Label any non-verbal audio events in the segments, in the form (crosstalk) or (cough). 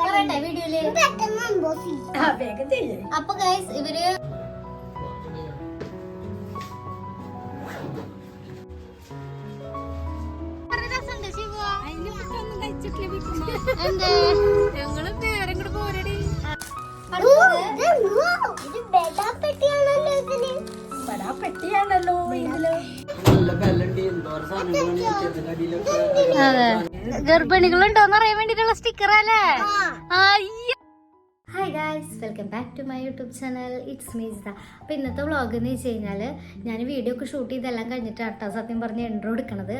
പറയട്ടെ വീഡിയോയിൽ അപ്പൊ ഗൈസ് ഇവർ അതെ. ഗർഭിണികളുണ്ടോന്ന് അറിയാൻ വേണ്ടിട്ടുള്ള സ്റ്റിക്കർ അല്ലേ? Hi guys welcome back to my YouTube channel it's മീസ്ത അപ്പോൾ ഇന്നത്തെ വ്ളോഗ് എന്ന് വെച്ച് കഴിഞ്ഞാൽ ഞാൻ വീഡിയോ ഒക്കെ ഷൂട്ട് ചെയ്തെല്ലാം കഴിഞ്ഞിട്ട് അട്ടാ സത്യം പറഞ്ഞ് ഇൻട്രോ എടുക്കണത്.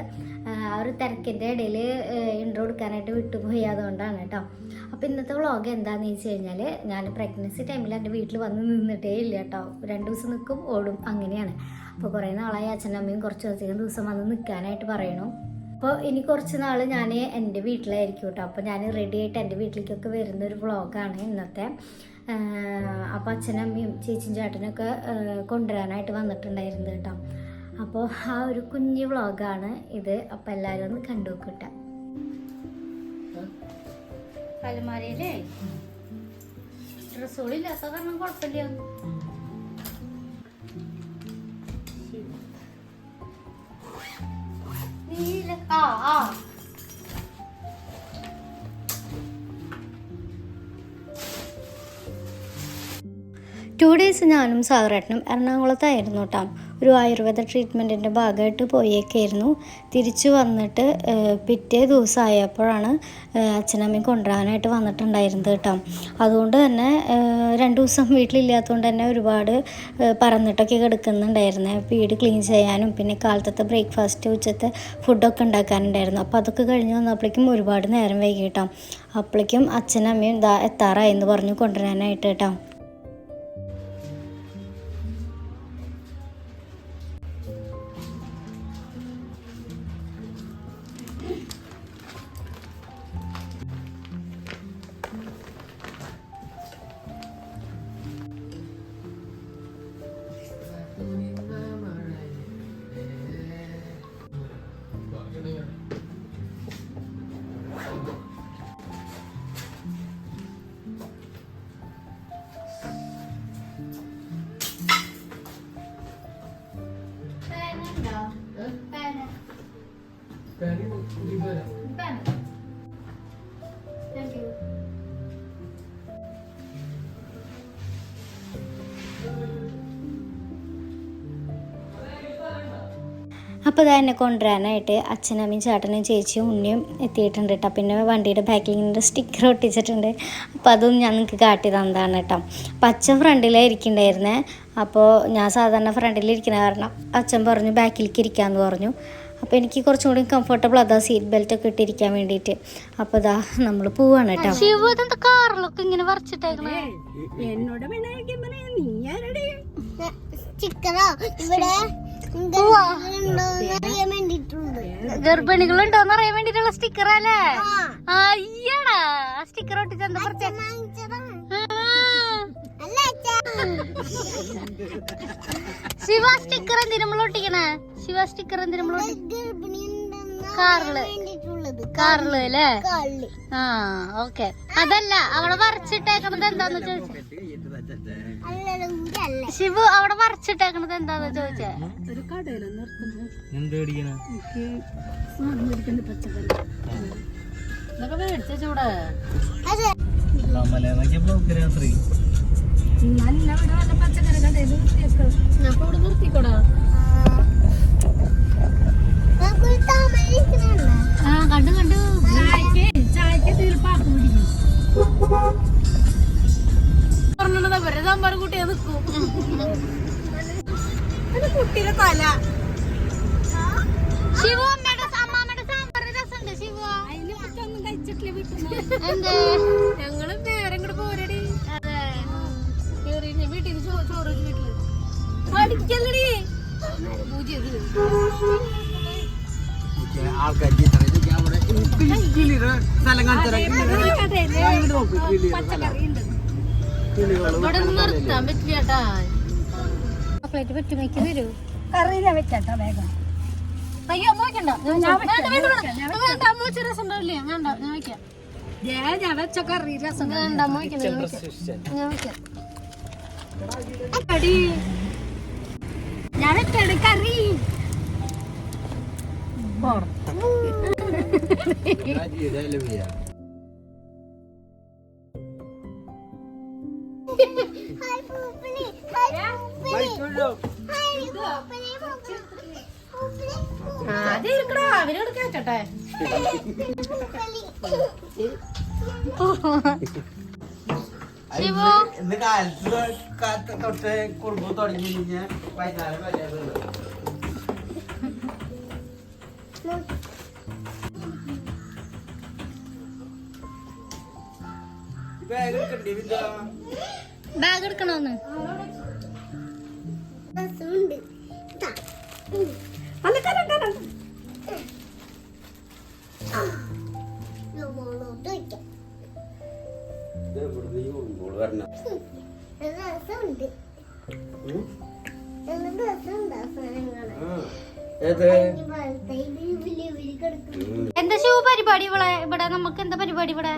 ആ ഒരു തിരക്കിന്റെ ഇടയിൽ ഇൻട്രോ എടുക്കാനായിട്ട് വിട്ടുപോയി അതുകൊണ്ടാണ് കേട്ടോ അപ്പോൾ ഇന്നത്തെ വ്ളോഗ് എന്താണെന്ന് വെച്ച് കഴിഞ്ഞാൽ ഞാൻ പ്രഗ്നൻസി ടൈമിൽ എന്റെ വീട്ടിൽ വന്ന് നിന്നിട്ടേ ഇല്ല കേട്ടോ രണ്ട് ദിവസം നിൽക്കും ഓടും അങ്ങനെയാണ്. അപ്പോൾ കുറേ നാളായി അച്ഛനും അമ്മയും കുറച്ചധികം ദിവസം വന്ന് നിൽക്കാനായിട്ട് പറയണു അപ്പോൾ ഇനി കുറച്ച് നാൾ ഞാൻ എന്റെ വീട്ടിലായിരിക്കും കേട്ടോ അപ്പോൾ ഞാൻ റെഡി ആയിട്ട് എന്റെ വീട്ടിലേക്കൊക്കെ വരുന്ന ഒരു വ്ളോഗാണ് ഇന്നത്തെ. അപ്പോൾ അച്ഛനും അമ്മയും ചേച്ചിയും ചേട്ടനൊക്കെ കൊണ്ടുവരാനായിട്ട് വന്നിട്ടുണ്ടായിരുന്നു കേട്ടോ അപ്പോൾ ആ ഒരു കുഞ്ഞു വ്ളോഗാണ് ഇത്. അപ്പോൾ എല്ലാവരും ഒന്ന് കണ്ടു നോക്കട്ടെ അലമാരയിലേ? ഡ്രസ്സുകളില്ലാത്ത കാരണം കുഴപ്പമില്ല. നീല ആ ടു ഡേയ്സ് ഞാനും സാഗറേട്ടനും എറണാകുളത്തായിരുന്നു കേട്ടോ ഒരു ആയുർവേദ ട്രീറ്റ്മെന്റിന്റെ ഭാഗമായിട്ട് പോയേക്കായിരുന്നു. തിരിച്ചു വന്നിട്ട് പിറ്റേ ദിവസം ആയപ്പോഴാണ് ഏഹ്, അച്ഛനമ്മയും കൊണ്ടുവരാനായിട്ട് വന്നിട്ടുണ്ടായിരുന്നത് കേട്ടോ. അതുകൊണ്ട് തന്നെ രണ്ട് ദിവസം വീട്ടിലില്ലാത്തതുകൊണ്ട് തന്നെ ഒരുപാട് പറന്നിട്ടൊക്കെ കിടക്കുന്നുണ്ടായിരുന്നു. വീട് ക്ലീൻ ചെയ്യാനും പിന്നെ കാലത്തത്തെ ബ്രേക്ക്ഫാസ്റ്റ് ഉച്ചത്തെ ഫുഡൊക്കെ ഉണ്ടാക്കാനുണ്ടായിരുന്നു. അപ്പോൾ അതൊക്കെ കഴിഞ്ഞ് വന്നപ്പോഴേക്കും ഒരുപാട് നേരം വൈകി കേട്ടോ. അപ്പോഴേക്കും അച്ഛനമ്മയും ഇതാ എത്താറായി എന്ന് പറഞ്ഞു കൊണ്ടുവരാനായിട്ട് കേട്ടോ. അപ്പോൾ അത് എന്നെ കൊണ്ടുവരാനായിട്ട് അച്ഛനമ്മയും ചേട്ടനും ചേച്ചിയും ഉണ്ണിയും എത്തിയിട്ടുണ്ട് കേട്ടോ പിന്നെ വണ്ടിയുടെ ബാക്കിൽ ഇങ്ങനെ സ്റ്റിക്കർ ഒട്ടിച്ചിട്ടുണ്ട്. അപ്പോൾ അതും ഞാൻ നിങ്ങൾക്ക് കാട്ടി തന്നതാണ് കേട്ടോ അപ്പം അച്ഛൻ ഫ്രണ്ടിലേ ഇരിക്കണ്ടായിരുന്നേ. അപ്പോൾ ഞാൻ സാധാരണ ഫ്രണ്ടിൽ ഇരിക്കുന്ന കാരണം അച്ഛൻ പറഞ്ഞു ബാക്കിലേക്ക് ഇരിക്കാമെന്ന് പറഞ്ഞു. അപ്പോൾ എനിക്ക് കുറച്ചും കൂടി കംഫർട്ടബിൾ അതാ സീറ്റ് ബെൽറ്റ് ഒക്കെ ഇട്ടിരിക്കാൻ വേണ്ടിയിട്ട്. അപ്പോൾ ഇതാ നമ്മൾ പോവാണ് കേട്ടോ കാറിലൊക്കെ ഇങ്ങനെ വരച്ചിട്ടേക്കണേ? എന്നോട് നീ ആരടി? ഇവിടെ? വേണ്ടിയിട്ടുണ്ട്. ഗർഭിണികളുണ്ടോന്ന് അറിയാൻ വേണ്ടിട്ടുള്ള സ്റ്റിക്കർ അല്ലേ? അയ്യടാ. ആ സ്റ്റിക്കർ ഒട്ടിച്ച് എന്താ പ്രത്യേക ശിവ സ്റ്റിക്കർ എന്തിനും ഒട്ടിക്കണേ? ശിവ സ്റ്റിക്കർ എന്തിനും കാറിൽ. കാറിൽ അല്ലേ? ആ ഓക്കെ. അതല്ല അവിടെ വരച്ചിട്ടേക്കണത് എന്താന്ന് ചോദിച്ചേ? ശിവു അവിടെ വരച്ചിട്ടേക്കണത് എന്താന്ന് ചോദിച്ചേ? നല്ല പച്ചക്കറി. കടയിൽ നിർത്തിയൊക്കെ അപ്പൊ ഇവിടെ നിർത്തിക്കോടാ. ആ കണ്ടു കണ്ടു. ചായക്ക് ചായക്ക് തീർപ്പാക്ക് പിടിക്കും പറഞ്ഞത് അവരെ സാമ്പാർ കൂട്ടിയാ നിൽക്കും കുട്ടിയുടെ തല. ശിവ അമ്മയുടെ അമ്മാമ്മയുടെ സാമ്പാർ രസമുണ്ട് ശിവു. അതിന് മറ്റൊന്നും കഴിച്ചിട്ടില്ല വീട്ടിൽ ഞങ്ങൾ നേരം കൂടെ പോരടി. വീട്ടിൽ ചോറ് വീട്ടിൽ പഠിക്കല്ലടി കേട്ടാ. ചോക്ലേറ്റ് പറ്റുമെങ്കിൽ തരൂ കറി ഞാൻ വെച്ചാട്ടാ വേഗം. അയ്യോ അമ്മ വെക്കണ്ട. ഞാൻ വേണ്ട, വെക്കാം, വേണ്ട, ഞാൻ വേണ്ട. വെക്കാം, ഞാൻ വേണ്ട അമ്മ വെച്ച രസം ഉണ്ടാവില്ലേ? വേണ്ട ഞാൻ വെക്കാം. ഞാൻ ഞാൻ വെച്ച കറി രസം വേണ്ട ഞാൻ വെക്കാം. ഞാൻ കടി ഞാൻ കറി. ആദ്യം ഇരിക്കടാ കേട്ടെ ശിവു ഇന്ന് കാലത്ത് തൊട്ട് കുടുംബം തുടങ്ങി കഴിഞ്ഞാൽ വൈകുന്നേരം വരെ ബാഗ് എടുക്കണോന്ന്. എന്താ ശിവ പരിപാടി ഇവിടെ? ഇവിടെ നമുക്ക് എന്താ പരിപാടി ഇവിടെ?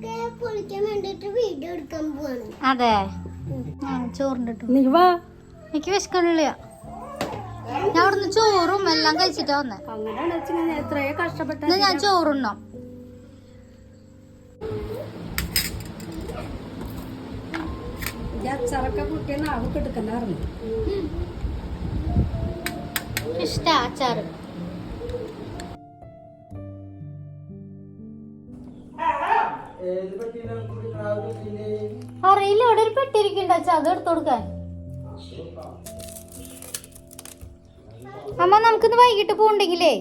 ഇതൊക്കെ പൊളിക്കാൻ വേണ്ടിട്ട് വീഡിയോ എടുക്കാൻ പോവാണ്. അതെ. ചോറിന്റെ വാ. എനിക്ക് വിശക്കണില്ല ഞാൻ അവിടുന്ന് ചോറും എല്ലാം കഴിച്ചിട്ടാ വന്നെ. അങ്ങനെയാണ് ഞാൻ എത്രയോ കഷ്ടപ്പെട്ട എന്നാ ഞാൻ ചോറുണ്ണോ. അച്ചാറൊക്കെ കുട്ടിയെ നാവ് കെടുക്കണ്ടായിരുന്നു ഇഷ്ടാ അച്ചാറ്. അറിയില്ല അവിടെ ഒരു പെട്ടിരിക്കണ്ട. അച്ഛാ അത് എടുത്തു കൊടുക്കാൻ. അമ്മ നമുക്കിന്ന് വൈകിട്ട് പോണ്ടെങ്കിലേ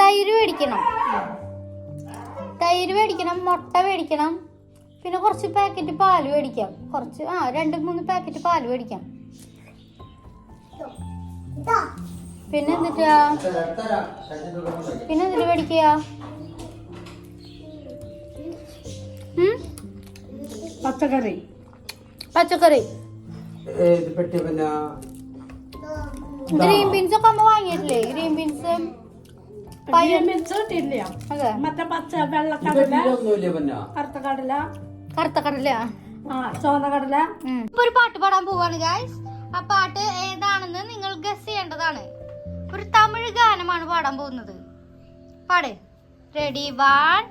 തൈര് മേടിക്കണം. തൈര് മേടിക്കണം മുട്ട മേടിക്കണം പിന്നെ കുറച്ച് പാക്കറ്റ് പാൽ മേടിക്കാം. കുറച്ച് ആ രണ്ട് മൂന്ന് പാക്കറ്റ് പാൽ മേടിക്കാം. പിന്നെ എന്നിട്ടാ കൊണ്ടുപോയി. പിന്നെ എന്നിട്ട് മേടിക്കുക? പച്ചക്കറി. പച്ചക്കറി. ഗ്രീൻ ബീൻസ് ഒക്കെ അമ്മ വാങ്ങിയിട്ടില്ലേ? ഗ്രീൻ ബീൻസ് മറ്റേ പച്ച വെള്ളക്കടല പെട്ടിയിലൊന്നുമില്ല പിന്നെ. കറുത്ത കടല കറുത്ത കടല. ആ ചുവന്ന കടല ഇപ്പൊ ഒരു പാട്ട് പാടാൻ പോവാണ് ഗായ്സ് ആ പാട്ട് ഏതാണെന്ന് നിങ്ങൾ ഗസ് ചെയ്യേണ്ടതാണ്. ഒരു തമിഴ് ഗാനമാണ് പാടാൻ പോകുന്നത്. പാട്. Ready one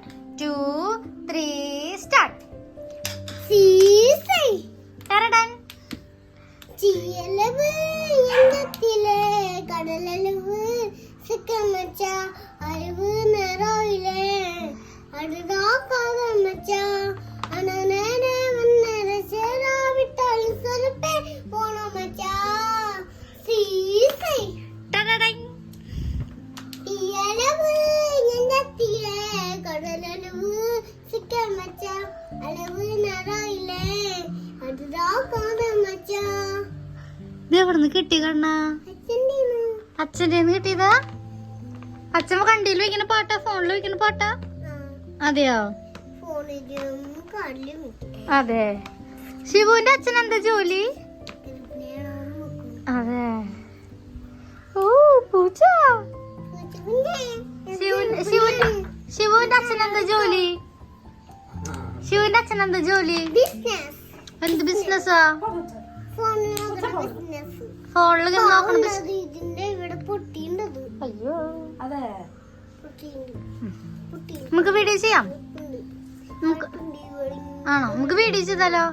two three, start. See. അതെയോ? അതെ. ശിവുവിന്റെ അച്ഛൻ എന്താ ജോലി? അതെ. ഓ പൂച്ച ശിവുന്റെ ശിവുന്റെ ശിവുവിന്റെ അച്ഛൻ എന്താ ജോലി? ശിവന്റെ അച്ഛൻ എന്താ ജോലി? ബിസിനസ് എന്ത് ബിസിനസ്സാ? ഫോണിൽ നോക്കണം അയ്യോ. അതെ. നമുക്ക് വീഡിയോ ചെയ്യാം. നമുക്ക് ആണോ? നമുക്ക് വീഡിയോ ചെയ്താലോ?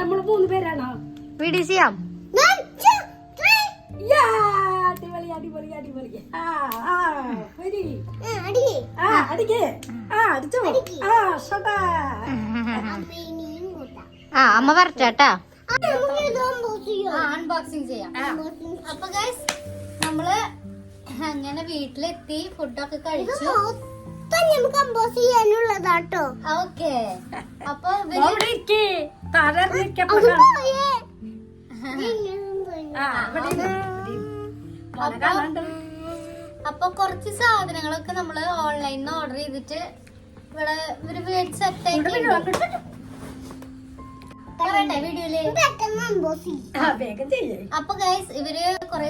നമ്മൾ മൂന്ന് പേരാണോ? വീഡിയോ ചെയ്യാം. അടിപൊളി അടിപൊളി അടിപൊളി. ആ ആ വരി. ആ അടിക്ക്. ആ അടിച്ചോ. ആ ഷട്ടാ. ആ അമ്മ ചെയ്യാം. അൺബോക്സിങ് ചെയ്യാം. അപ്പൊ ഗൈസ് നമ്മൾ അങ്ങനെ വീട്ടിലെത്തി ഫുഡൊക്കെ കഴിച്ചു. നമുക്ക് അമ്പോസ് ചെയ്യാനുള്ളതാട്ടോ. ഓക്കെ. അപ്പൊ. (laughs) (laughs) അപ്പൊ. കുറച്ച് സാധനങ്ങളൊക്കെ നമ്മൾ ഓൺലൈനിൽ നിന്ന് ഓർഡർ ചെയ്തിട്ട് ഇവിടെ ഇവർ വീട് സെറ്റ് അപ്പൊ ഗൈസ് ഇവർ കൊറേ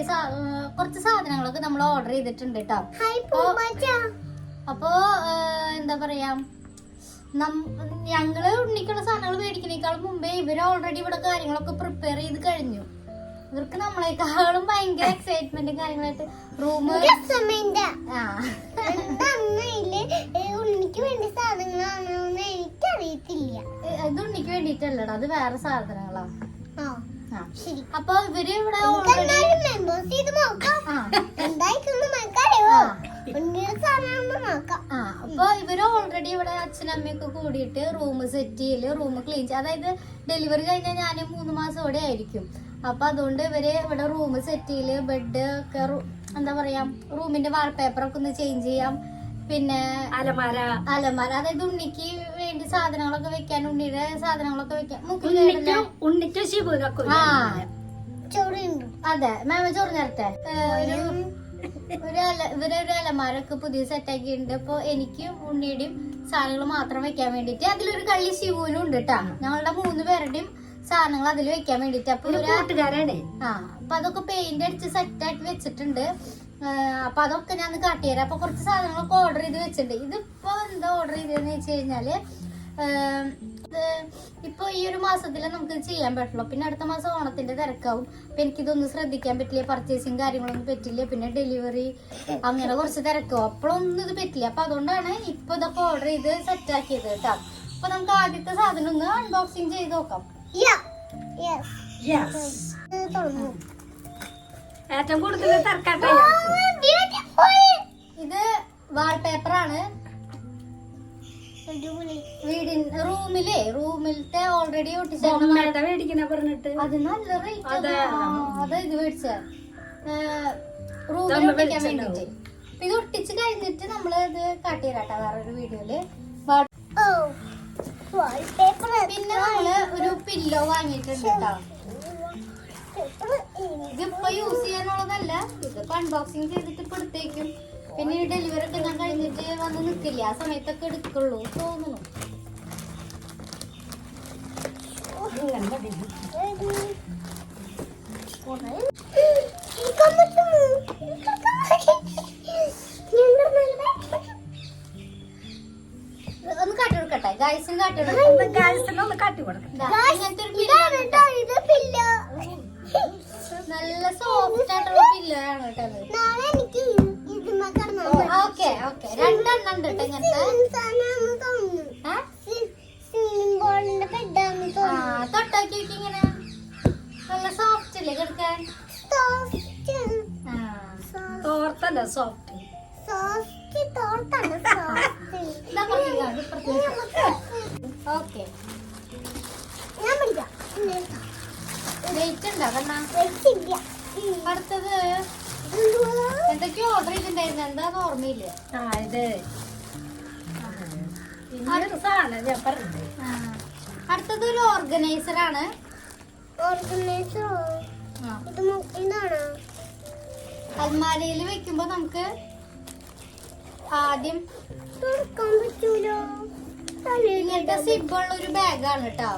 കൊറച്ച് സാധനങ്ങളൊക്കെ നമ്മൾ ഓർഡർ ചെയ്തിട്ടുണ്ട് കേട്ടോ അപ്പോ എന്താ പറയാ ഞങ്ങൾ ഉണ്ണിക്കുള്ള സാധനങ്ങൾ മേടിക്കുന്നേക്കാളും മുമ്പേ ഇവർ ഓൾറെഡി ഇവിടെ കാര്യങ്ങളൊക്കെ പ്രിപ്പയർ ചെയ്ത് കഴിഞ്ഞു. ഇവർക്ക് നമ്മളെക്കാളും ഭയങ്കര എക്സൈറ്റ്മെന്റും കാര്യങ്ങളായിട്ട് റൂം ഉണ്ണിക്ക് വേണ്ടി സാധനങ്ങളാണോന്ന് എനിക്കറിയത്തില്ല. ഇത് ഉണ്ണിക്ക് വേണ്ടിട്ടല്ലടാ അത് വേറെ സാധനങ്ങളാ. അപ്പൊ ഇവർ ഇവിടെ അപ്പൊ ഇവർ ഓൾറെഡി ഇവിടെ അച്ഛനമ്മയൊക്കെ കൂടിയിട്ട് റൂം സെറ്റ് ചെയ്യൽ റൂം ക്ലീൻ ചെയ്യ അതായത് ഡെലിവറി കഴിഞ്ഞാൽ ഞാൻ മൂന്ന് മാസം ഇവിടെ ആയിരിക്കും. അപ്പൊ അതുകൊണ്ട് ഇവർ ഇവിടെ റൂം സെറ്റ് ചെയ്യൽ ബെഡ് ഒക്കെ എന്താ പറയാ റൂമിന്റെ വാൾപേപ്പർ ഒക്കെ ഒന്ന് ചേഞ്ച് ചെയ്യാം. പിന്നെ അലമാര. അലമാര. അതായത് ഉണ്ണിക്ക് വേണ്ടി സാധനങ്ങളൊക്കെ വെക്കാൻ ഉണ്ണിയുടെ സാധനങ്ങളൊക്കെ വെക്കാൻ. ഉണ്ണിക്കും. ശിവനൊക്കെ ആ. അതെ. മാമ ചോറ് നേരത്തെ. ഒരു ഒരു അല ഇവരെ ഒരു അലമാരൊക്കെ പുതിയ സെറ്റ് ആക്കിയിട്ടുണ്ട് അപ്പൊ എനിക്കും ഉണ്ണിയുടെയും സാധനങ്ങൾ മാത്രം വെക്കാൻ വേണ്ടിട്ട് അതിലൊരു കള്ളി ശിവനും ഉണ്ട് കേട്ടാ ഞങ്ങളുടെ മൂന്ന് പേരുടെയും സാധനങ്ങൾ അതിൽ വെക്കാൻ വേണ്ടിട്ട് അപ്പൊ ഒരു ആ. അപ്പൊ അതൊക്കെ പെയിന്റ് അടിച്ച് സെറ്റ് ആക്കി വെച്ചിട്ടുണ്ട്. അപ്പൊ അതൊക്കെ ഞാൻ കാട്ടിത്തരാം അപ്പൊ കുറച്ച് സാധനങ്ങളൊക്കെ ഓർഡർ ചെയ്ത് വെച്ചിട്ടുണ്ട്. ഇതിപ്പോ എന്താ ഓർഡർ ചെയ്തതെന്ന് വെച്ച് കഴിഞ്ഞാൽ ഇപ്പൊ ഈ ഒരു മാസത്തിൽ നമുക്ക് ചെയ്യാൻ പറ്റുള്ളൂ. പിന്നെ അടുത്ത മാസം ഓണത്തിന്റെ തിരക്കാവും. അപ്പൊ എനിക്കിതൊന്നും ശ്രദ്ധിക്കാൻ പറ്റില്ല? പർച്ചേസിങ് കാര്യങ്ങളൊന്നും പറ്റില്ല? പിന്നെ ഡെലിവറി അങ്ങനെ കുറച്ച് തിരക്കാവും. അപ്പോഴൊന്നും ഇത് പറ്റില്ല. അപ്പൊ അതുകൊണ്ടാണ് ഇപ്പൊ ഇതൊക്കെ ഓർഡർ ചെയ്ത് സെറ്റ് ആക്കിയത് കേട്ടോ. അപ്പൊ നമുക്ക് ആദ്യത്തെ സാധനം ഒന്ന് അൺബോക്സിങ് ചെയ്ത് നോക്കാം. തുറന്നു. ഏറ്റവും കൂടുതൽ തർക്കാട്ടെ. ഇത് വാൾപേപ്പർ ആണ് വീടിന്റെ വീടിൻ റൂമിലെ റൂമിലത്തെ ഓൾറെഡി ഒട്ടിച്ച ബൊമ്മയുടെ പറഞ്ഞിട്ട് അത് നല്ല റേറ്റ് അതെ. അത് ഇത് മേടിച്ച റൂമിൽ നമ്മൾ ഒട്ടിക്കാൻ വേണ്ടിട്ട് ഇത് ഒട്ടിച്ച് കഴിഞ്ഞിട്ട് നമ്മൾ ഇത് കാട്ടിത്തരാട്ടോ വേറൊരു വീഡിയോയിൽ Oh. പിന്നെ നമ്മൾ ഒരു പില്ലോ വാങ്ങിയിട്ടുണ്ട് കേട്ടോ. ഇതിപ്പോ യൂസ് ചെയ്യാനുള്ളതല്ല. ഇതിപ്പോ അൺബോക്സിങ് ചെയ്തിട്ട് ഇപ്പൊ എടുത്തേക്കും. പിന്നെ ഈ ഡെലിവറി ഒക്കെ ഞാൻ കഴിഞ്ഞിട്ട് വന്ന് നിക്കില്ല? ആ സമയത്തൊക്കെ എടുക്കുള്ളൂ തോന്നുന്നു. ഒന്ന് കാട്ടി കൊടുക്കട്ടെ? പറ്റുമോ? കാട്ടി ഗൈസിന് കാട്ടിയെടുക്കാം ഒന്ന് കാട്ടി കൊടുക്കട്ടെ. ഇങ്ങനത്തെ ഒരു കിടന്നാൽ ഓക്കെ ഓക്കെ. രണ്ടെണ്ണം ഉണ്ട് കേട്ടോ ഇങ്ങനത്തെ. തൊട്ടാക്കി ഇങ്ങനെ. നല്ല സോഫ്റ്റ് അല്ലേ കിടക്കാൻ? തോർത്തല്ല സോഫ്റ്റ് സോഫ്റ്റ് തോർത്താണ് (laughs) ഓക്കെ. ഞാൻ പിടിക്കാം. വെയിറ്റ് ഉണ്ടോ കണ്ണാ? വെച്ചില്ല അടുത്തത് എന്തൊക്കെയോ ഓർഡർ ചെയ്തിട്ടുണ്ടായിരുന്നു. എന്താന്ന് ഓർമ്മയില്ല? ആ ഇത്. സാധനം ഞാൻ പറഞ്ഞത് ആ. അടുത്തത് ഒരു ഓർഗനൈസർ ആണ് ഓർഗനൈസറോ ഇത് ഇതാണോ? അൽമാരയിൽ വെക്കുമ്പോ നമുക്ക് ആദ്യം തുറക്കാൻ പറ്റൂലോ? ഇങ്ങനത്തെ സിബുള്ള ഒരു ബാഗാണ് കേട്ടോ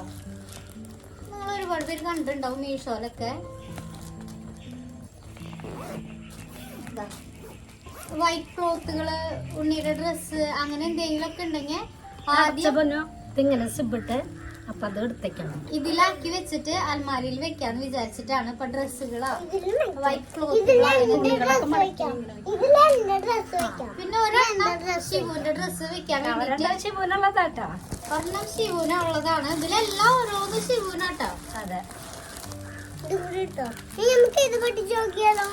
നിങ്ങൾ ഒരുപാട് പേര് കണ്ടിട്ടുണ്ടാവും മീഷോയിലൊക്കെ. വൈറ്റ് ക്ലോത്തുകൾ ഉണ്ണിയുടെ ഡ്രസ്സ് അങ്ങനെ എന്തെങ്കിലും ഒക്കെ ഉണ്ടെങ്കിൽ ആദ്യം പൊന്നോ ഇതിങ്ങനെ സിബിട്ട് അപ്പൊ അത് എടുത്തേക്കണം. ഇതിലാക്കി വെച്ചിട്ട് അൽമാരിയിൽ വെക്കാന്ന് വിചാരിച്ചിട്ടാണ് ഇപ്പൊ ഡ്രസ്സുകളോ വൈറ്റ് ക്ലോത്തുകളോ പിന്നെ ഒരെണ്ണം ശിവുവിന്റെ ഡ്രസ്സ് വെക്കാൻ ശിവനുള്ളതാട്ടാ ഒരെണ്ണം ശിവുനുള്ളതാണ് ഇതിലെല്ലാം ഓരോന്ന് ശിവനാട്ടോ അതെ. ഇത് കൂടി ഇട്ടോ. നമുക്ക് ഇത് പൊട്ടിച്ച് നോക്കിയാലോ?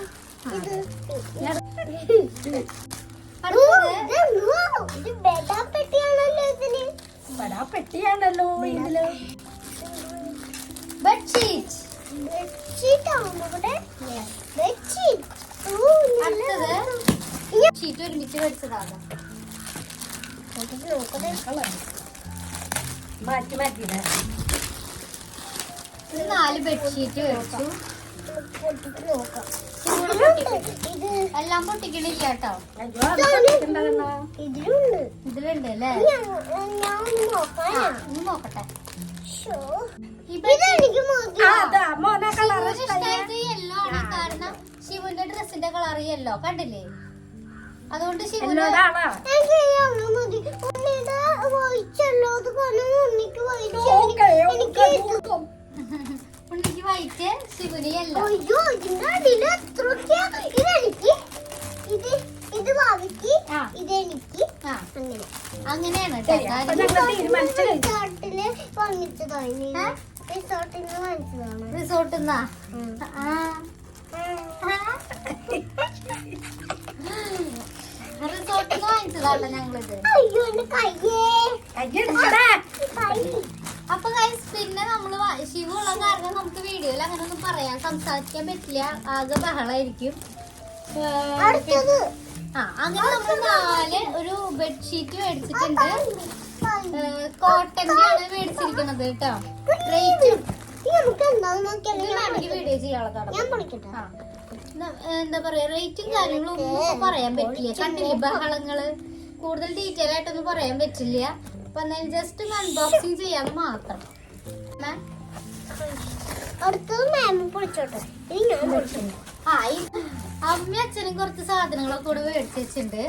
പെട്ടിയാണല്ലോ ഇതിൽ. ബെഡ്ഷീറ്റ് ഷീറ്റ് ഒരുമിച്ച് മേടിച്ചതാണ് മാറ്റി മാറ്റിയിടാ ഇത് നാല് ബെഡ്ഷീറ്റ് മേടിച്ചു എല്ലാം പൊട്ടിക്കണില്ല കേട്ടോ. ഇതിലുണ്ട് ഇതിലുണ്ട് അല്ലേ? നോക്കട്ടെ. യെല്ലോ ആണ്. കാരണം ശിവന്റെ ഡ്രസ്സിന്റെ കളർ യെല്ലോ കണ്ടില്ലേ? അതുകൊണ്ട് ശിവനോട് എനിക്ക് വൈറ്റ് ശിവന് ഇതെനിക്ക് അങ്ങനെയാണ്? റിസോർട്ടിൽ നിന്ന് റിസോർട്ടിൽ നിന്ന് വാങ്ങിച്ചതാട്ടോ ഞങ്ങളിത്. അയ്യോ കയ്യേ. കയ്യെടുക്കടാ കൈ അപ്പൊ ഗൈസ് പിന്നെ നമ്മൾ വ- ശിവ ഉള്ള കാരണം നമുക്ക് വീഡിയോയിൽ അങ്ങനെ ഒന്നും പറയാൻ സംസാരിക്കാൻ പറ്റില്ല. ആകെ ബഹളായിരിക്കും. ആ അങ്ങനെ നമ്മൾ നാല് ഒരു ബെഡ്ഷീറ്റ് മേടിച്ചിട്ടുണ്ട്. കോട്ടന്റെ ആണ് മേടിച്ചിരിക്കുന്നത് കേട്ടോ. റേറ്റ് വീഡിയോ ചെയ്യാനുള്ളതാണ് എന്താ പറയാ റേറ്റും കാര്യങ്ങളും ഒന്നും പറയാൻ പറ്റില്ല. കണ്ടില്ലേ ബഹളങ്ങൾ? കൂടുതൽ ഡീറ്റെയിൽ ആയിട്ടൊന്നും പറയാൻ പറ്റില്ല. അപ്പൊ എന്തായാലും ജസ്റ്റ് അൺബോക്സിങ് ചെയ്യാന്ന് മാത്രം. ആ അച്ഛനും കുറച്ച് സാധനങ്ങളൊക്കെ കൂടെ മേടിച്ച് വെച്ചിട്ടുണ്ട്.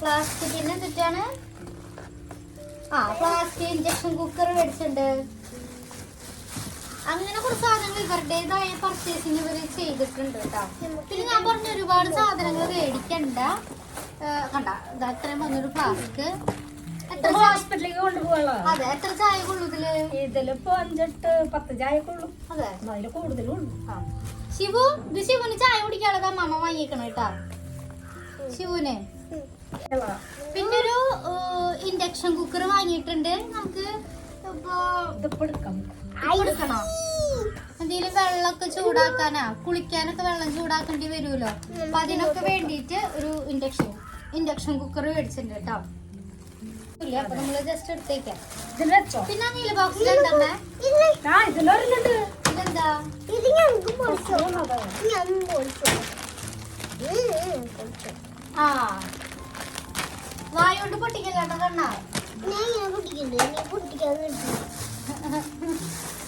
പ്ലാസ്റ്റിക്കിന് എന്തിട്ടാണ് ആ പ്ലാസ്റ്റിക് ഇഞ്ചക്ഷൻ കുക്കർ മേടിച്ചിട്ടുണ്ട്. അങ്ങനെ കുറച്ച് സാധനങ്ങൾ ഇവരുടേതായ പർച്ചേസിങ് ഇവർ ചെയ്തിട്ടുണ്ട് കേട്ടോ. പിന്നെ ഞാൻ പറഞ്ഞ ഒരുപാട് സാധനങ്ങൾ മേടിക്കണ്ട. കണ്ട. ഇത് അത്രയും വന്നൊരു ഫ്ലാസ്ക് ഹോസ്പിറ്റലിലേക്ക് കൊണ്ടുപോകണോ അതെ എത്ര ചായ കൊള്ളുതിൽ ഇതിലിപ്പോ അഞ്ചെട്ട് പത്ത് ചായ കൊള്ളും അതെ അതിൽ കൂടുതലും ഉള്ളു ആ. ശിവു ഇത് ശിവുന് ചായ കുടിക്കാനുള്ളത് അമ്മമ്മ വാങ്ങിക്കണം കേട്ടാ. ശിവുന്. പിന്നെ ഒരു ഇൻഡക്ഷൻ കുക്കർ വാങ്ങിയിട്ടുണ്ട്. നമുക്ക് ഇപ്പോ ഇതിപ്പോ എടുക്കാം. എന്തെങ്കിലും വെള്ളമൊക്കെ ചൂടാക്കാനാ? കുളിക്കാനൊക്കെ വെള്ളം ചൂടാക്കേണ്ടി വരുമല്ലോ. അപ്പൊ അതിനൊക്കെ വേണ്ടിയിട്ട് ഒരു ഇൻഡക്ഷൻ ഇൻഡക്ഷൻ കുക്കർ മേടിച്ചിട്ടുണ്ട് കേട്ടോ. ഇല്ല അപ്പൊ നമ്മൾ ജസ്റ്റ് എടുത്തേക്കാം. പിന്നെ നീല ബോക്സിൽ എന്താ ഇതെന്താ? ആ. വായോണ്ട് പൊട്ടിക്കല്ലാട്ടോ കണ്ണാ? ഞാൻ പൊട്ടിക്കണ്ട്. പൊട്ടിക്കാൻ (laughs)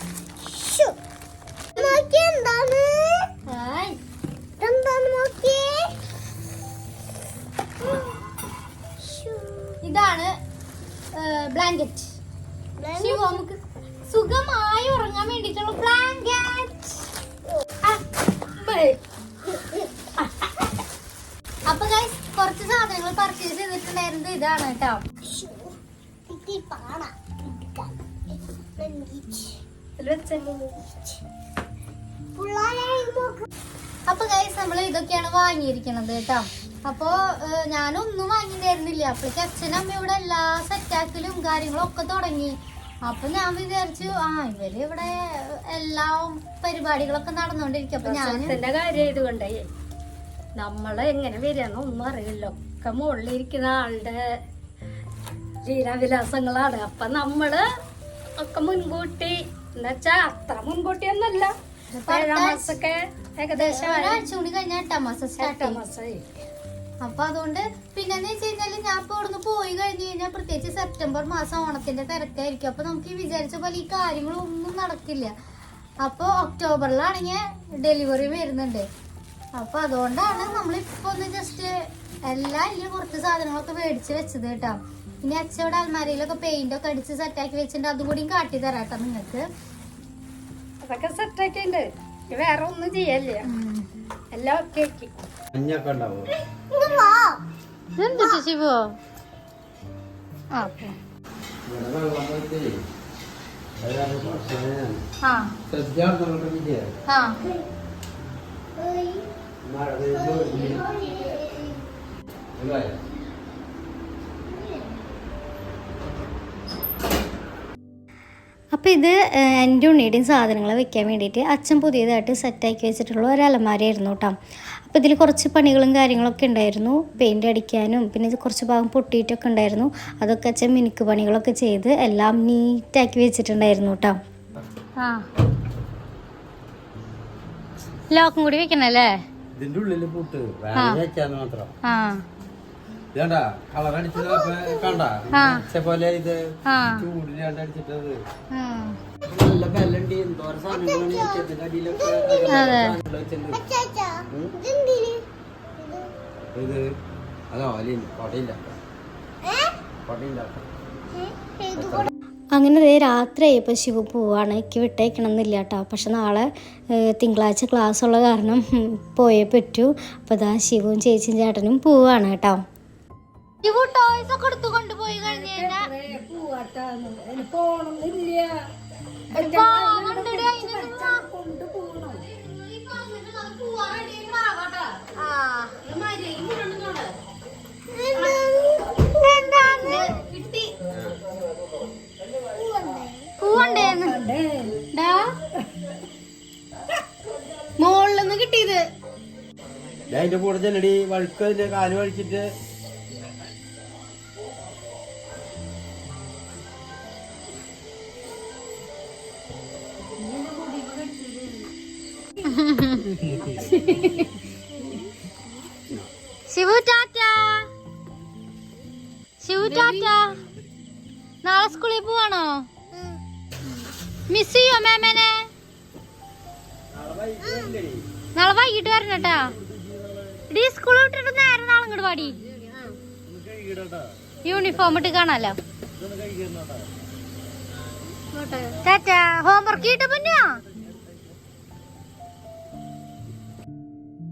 കേട്ടോ. അപ്പോ ഞാനൊന്നും വാങ്ങിണ്ടായിരുന്നില്ല. അപ്പോഴേക്ക് അച്ഛനും അമ്മ ഇവിടെ എല്ലാ സെറ്റാക്കലും കാര്യങ്ങളും ഒക്കെ തുടങ്ങി. അപ്പൊ ഞാൻ വിചാരിച്ചു ആ ഇവർ ഇവിടെ എല്ലാ പരിപാടികളൊക്കെ നടന്നുകൊണ്ടിരിക്കും അപ്പൊ ഞാൻ കാര്യം ഇതുകൊണ്ടേ നമ്മളെ എങ്ങനെ വരികയെന്ന് ഒന്നും അറിയില്ല ഒക്കെ മുകളിലിരിക്കുന്ന ആളുടെ ലീലാവിലാസങ്ങളാണ്. അപ്പൊ നമ്മൾ ഒക്കെ മുൻകൂട്ടി എന്നുവെച്ചാ അത്ര മുൻകൂട്ടി ഒന്നല്ല ഏഴാം മാസമൊക്കെ? ഏകദേശം ഒരാഴ്ച കൂടി കഴിഞ്ഞാൽ എട്ടാം മാസം സ്റ്റാർട്ട് എട്ടാം ചെയ്യും മാസമായി. അപ്പൊ അതുകൊണ്ട് പിന്നെന്ന് വെച്ച് കഴിഞ്ഞാൽ ഞാൻ ഇപ്പൊ ഇവിടുന്ന് പോയി കഴിഞ്ഞു കഴിഞ്ഞാൽ പ്രത്യേകിച്ച് സെപ്റ്റംബർ മാസം ഓണത്തിന്റെ തിരക്കായിരിക്കും. അപ്പൊ നമുക്ക് ഈ വിചാരിച്ച പോലെ ഈ കാര്യങ്ങളൊന്നും നടക്കില്ല. അപ്പൊ ഒക്ടോബറിലാണെങ്കിൽ ഡെലിവറി വരുന്നുണ്ട്. അപ്പൊ അതുകൊണ്ടാണ് നമ്മളിപ്പോ ഒന്ന് ജസ്റ്റ് എല്ലാം ഇല്ല കുറച്ച് സാധനങ്ങളൊക്കെ മേടിച്ച് വെച്ചത് കേട്ടോ. ഇനി അച്ഛയുടെ അൽമാരയിലൊക്കെ പെയിന്റ് ഒക്കെ അടിച്ച് സെറ്റാക്കി വെച്ചിട്ടുണ്ട്. അതും കൂടിയും കാട്ടി തരാം കേട്ടോ നിങ്ങൾക്ക്. അതൊക്കെ സെറ്റ് ആക്കിണ്ട് വേറെ ഒന്നും ചെയ്യല്ലേ? എല്ലാം ഒക്കെ ആക്കി. ഇതെന്താ ശിവോ ആ ഇവിടെ വെള്ളം പോയിട്ട് അതാണ് പ്രശ്നം. ആ ശ്രദ്ധിച്ചാൽ ആ മഴ പെയ്യുമ്പോൾ അല്ലേ അപ്പോൾ ഇത് എന്റെ ഉണ്ണിയുടെയും സാധനങ്ങൾ വെക്കാൻ വേണ്ടിയിട്ട് അച്ഛൻ പുതിയതായിട്ട് സെറ്റാക്കി വെച്ചിട്ടുള്ള ഒരു അലമാരയായിരുന്നു കേട്ടോ അപ്പോൾ ഇതിൽ കുറച്ച് പണികളും കാര്യങ്ങളൊക്കെ ഉണ്ടായിരുന്നു. പെയിന്റ് അടിക്കാനും പിന്നെ ഇത് കുറച്ച് ഭാഗം പൊട്ടിയിട്ടൊക്കെ ഉണ്ടായിരുന്നു. അതൊക്കെ അച്ഛൻ മിനുക്ക് പണികളൊക്കെ ചെയ്ത് എല്ലാം നീറ്റാക്കി വെച്ചിട്ടുണ്ടായിരുന്നു കേട്ടോ ആ. ലോക്കും കൂടി വെക്കണല്ലേ? ഇതിന്റെ ഉള്ളിൽ പൂട്ട്. വേറെ വെച്ചാന്ന് മാത്രം. ആ. ഇതാണ്ടാ കളർ അടിച്ചത് കണ്ട. പോലെ ഇത് അടിച്ചിട്ടത്. നല്ല ബെല്ലുണ്ട് എന്തോരം സാധനങ്ങളാണ് ചെത്തിന്റെ അടിയിലൊക്കെ അതെ. ഇത് അതോ അല്ല കൊടയില്ല കൊടയില്ല അങ്ങനെ ദേ രാത്രി ആയപ്പോൾ ശിവ പോവാണ്. എനിക്ക് വിട്ടേക്കണം എന്നില്ല കേട്ടോ. പക്ഷെ നാളെ തിങ്കളാഴ്ച ക്ലാസ് ഉള്ള കാരണം പോയേ പറ്റൂ. അപ്പോൾ ദാ ശിവും ചേച്ചിയും ചേട്ടനും പോവാണ് കേട്ടോ. ഇവ ടോയ്സ് ഒക്കെ എടുത്തു കൊണ്ടുപോയി കഴിഞ്ഞു കഴിഞ്ഞാൽ ഡാ. മോളിന്ന് കിട്ടിയത്. അതിന്റെ കൂടെ ചെല്ലടി. വഴുക്ക് അതിന്റെ കാൽ വഴിച്ചിട്ട്. ശിവു ടാറ്റ. ശിവു ടാറ്റ. നാളെ സ്കൂളിൽ പോവാണോ? മിസ് ചെയ്യോ മാമേനെ? നാളെ വൈകിട്ട് വരണം കേട്ടാ ഇടീ സ്കൂൾ വിട്ടിട്ട് നേരെ നാളെ ഇങ്ങോട്ട് പാടി യൂണിഫോം ഇട്ട് കാണാലോ. ടാറ്റ ഹോംവർക്ക് പൊന്നോ